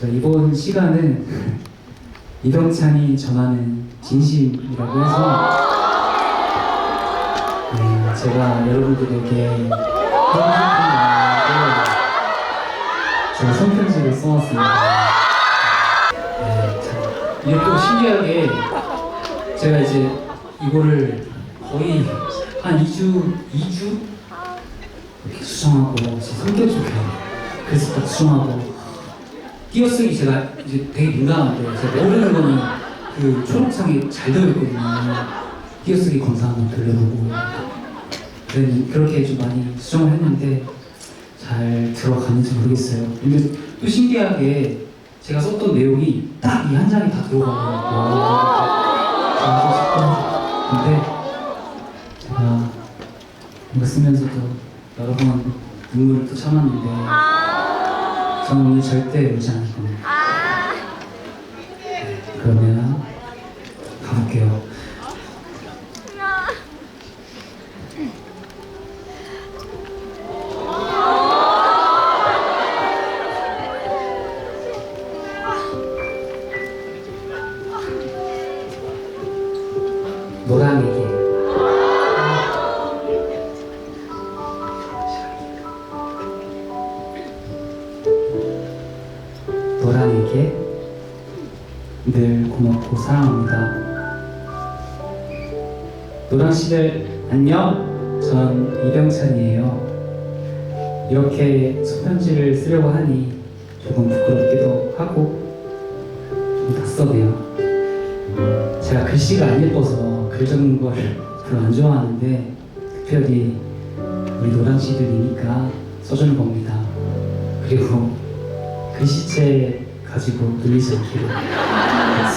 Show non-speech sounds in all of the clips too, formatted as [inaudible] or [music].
제가 이번 시간은 이병찬이 전하는 진심이라고 해서 네, 제가 여러분들에게 싶은 말을 제가 손편지를 써왔습니다. 네, 참, 이게 또 신기하게 제가 이제 이거를 거의 한 2주, 2주 이렇게 수정하고 제 성격 좋게 그래서 딱 수정하고 띄어쓰기 제가 이제 되게 민감한데 제가 모르는 거는 그 초록창에 잘 되어 있거든요. 띄어쓰기 검사 한번 돌려보고 그랬는 그렇게 좀 많이 수정을 했는데 잘 들어가는지 모르겠어요. 근데 또 신기하게 제가 썼던 내용이 딱 이 한 장이 다 들어가더라고요. 제가 근데 제가 이거 쓰면서도 여러 번 눈물을 또 참았는데 저는 오늘 절대 울지 않을 겁니다. 네, 그러면 가볼게요. 노랑에 늘 고맙고 사랑합니다. 노랑씨들 안녕. 전 이병찬이에요. 이렇게 손편지를 쓰려고 하니 조금 부끄럽기도 하고 좀 낯서네요. 제가 글씨가 안 예뻐서 글 적는 걸 별로 안 좋아하는데 특별히 우리 노랑씨들이니까 써주는 겁니다. 그리고 글씨체 가지고 눌리지 않기로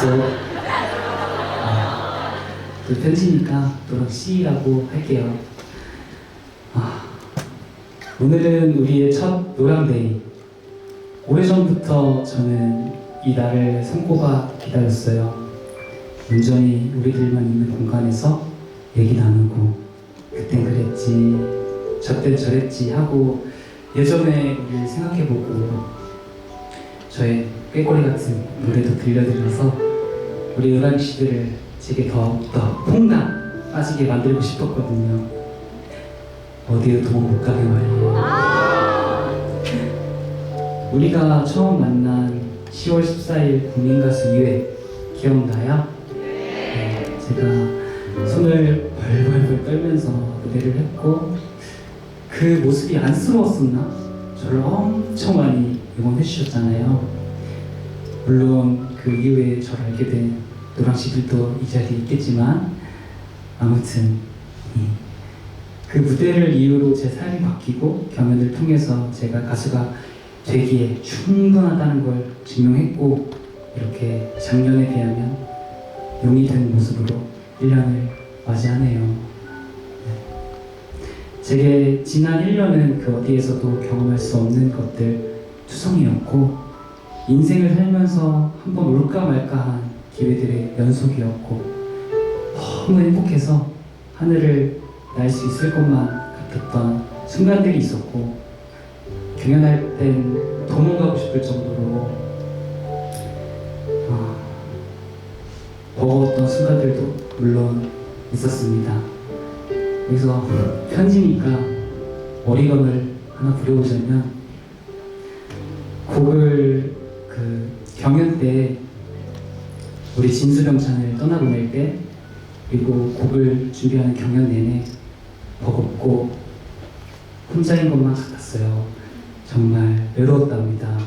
약속. 아, 또 편지니까 노랑 씨라고 할게요. 아, 오늘은 우리의 첫 노랑데이. 오래전부터 저는 이 날을 손꼽아 기다렸어요. 온전히 우리들만 있는 공간에서 얘기 나누고 그땐 그랬지 저땐 저랬지 하고 예전에 우리 생각해보고 저의 꾀꼬리 같은 노래도 들려드려서 우리 은랑 씨들을 제게 더욱더 퐁당 빠지게 만들고 싶었거든요 어디로 도망 못 가게 말이에요 우리가 처음 만난 10월 14일 국민가수 2회 기억나요? 네, 제가 손을 벌벌벌 떨면서 무대를 했고 그 모습이 안쓰러웠었나? 저를 엄청 많이 응원해 주셨잖아요. 물론 그 이후에 저를 알게 된 노랑 씨들도 이 자리에 있겠지만 아무튼 이, 그 무대를 이유로 제 삶이 바뀌고 경연을 통해서 제가 가수가 되기에 충분하다는 걸 증명했고 이렇게 작년에 비하면 용이 된 모습으로 1년을 맞이하네요. 네. 제게 지난 1년은 그 어디에서도 경험할 수 없는 것들 투성이었고 인생을 살면서 한번 올까 말까 한 기회들의 연속이었고 너무 행복해서 하늘을 날 수 있을 것만 같았던 순간들이 있었고 경연할 땐 도망가고 싶을 정도로 아, 버거웠던 순간들도 물론 있었습니다. 그래서 편지니까 어리건을 하나 부려보자면 곡을 그 경연 때 우리 진수병찬을 떠나보낼 때 그리고 곡을 준비하는 경연 내내 버겁고 혼자인 것만 같았어요. 정말 외로웠답니다.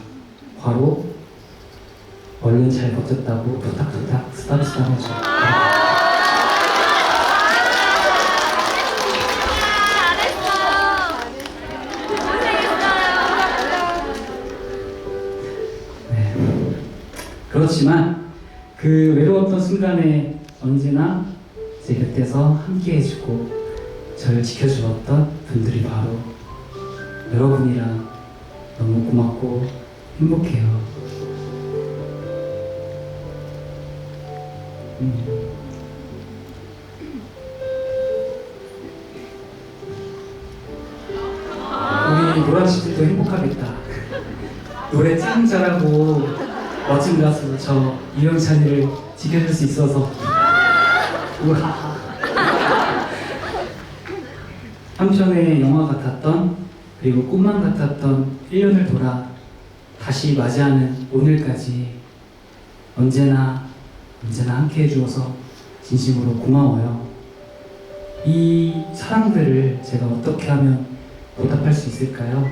과로 얼른 잘 버텼다고 토닥토닥 쓰담쓰담 해줘. 그렇지만 그 외로웠던 순간에 언제나 제 곁에서 함께 해주고 저를 지켜주었던 분들이 바로 여러분이라 너무 고맙고 행복해요. 음. 우리 노란 씨들도 행복하겠다. 노래 짱 잘하고 멋진 가수 저 이영찬이를 지켜줄 수 있어서 우와 한편의 영화 같았던 그리고 꿈만 같았던 1년을 돌아 다시 맞이하는 오늘까지 언제나 언제나 함께 해주어서 진심으로 고마워요. 이 사랑들을 제가 어떻게 하면 보답할 수 있을까요?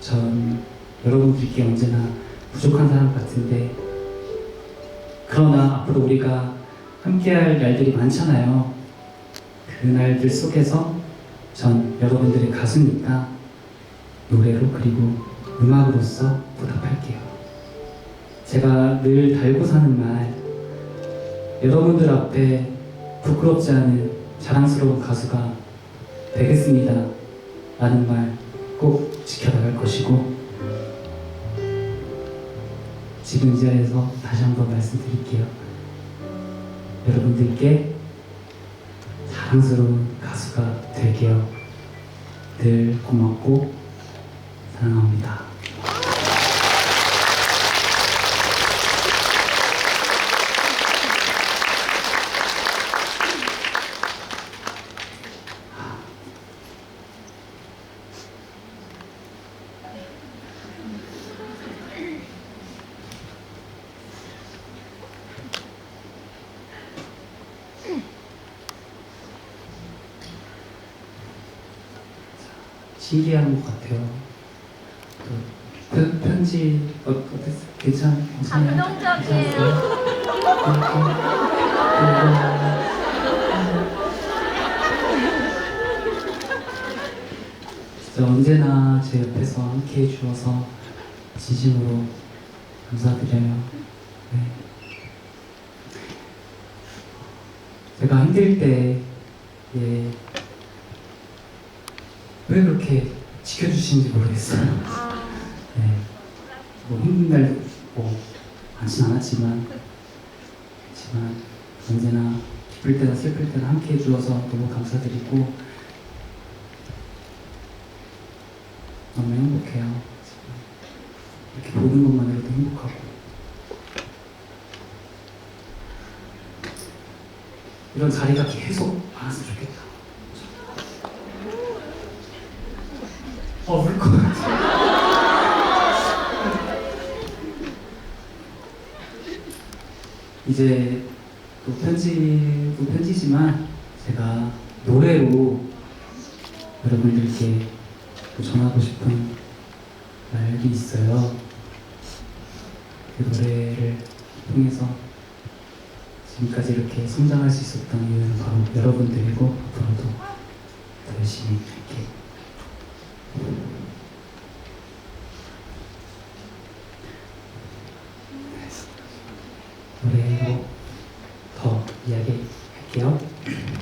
전 여러분들께 언제나 부족한 사람 같은데 그러나 앞으로 우리가 함께할 날들이 많잖아요. 그 날들 속에서 전 여러분들의 가수니까 노래로 그리고 음악으로서 보답할게요. 제가 늘 달고 사는 말 여러분들 앞에 부끄럽지 않은 자랑스러운 가수가 되겠습니다. 라는 말 꼭 지켜나갈 것이고 지금 이 자리에서 다시 한번 말씀드릴게요. 여러분들께 자랑스러운 가수가 될게요. 늘 고맙고 사랑합니다. 신기한 것 같아요. 그 편, 편지 어, 어땠어요? 괜찮 괜찮아요? 감동적이에요. [laughs] 진짜 언제나 제 옆에서 함께 해주어서 진심으로 감사드려요. 네. 제가 힘들 때, 예, 왜 그렇게 지켜주시는지 모르겠어요. 네. 뭐 힘든 날도 뭐 많진 않았지만, 그렇지만 언제나 기쁠 때나 슬플 때나 함께 해주어서 너무 감사드리고 너무 행복해요. 이렇게 보는 것만으로도 행복하고 이런 자리가 계속 많았으면 좋겠다. 어, 울것 같아. [laughs] 이제 또 편지도 편지지만 제가 노래로 여러분들께 또 전하고 싶은 말이 있어요. 그 노래를 통해서 지금까지 이렇게 성장할 수 있었던 이유는 바로 여러분들이고 앞으로도 더 열심히 할게. 노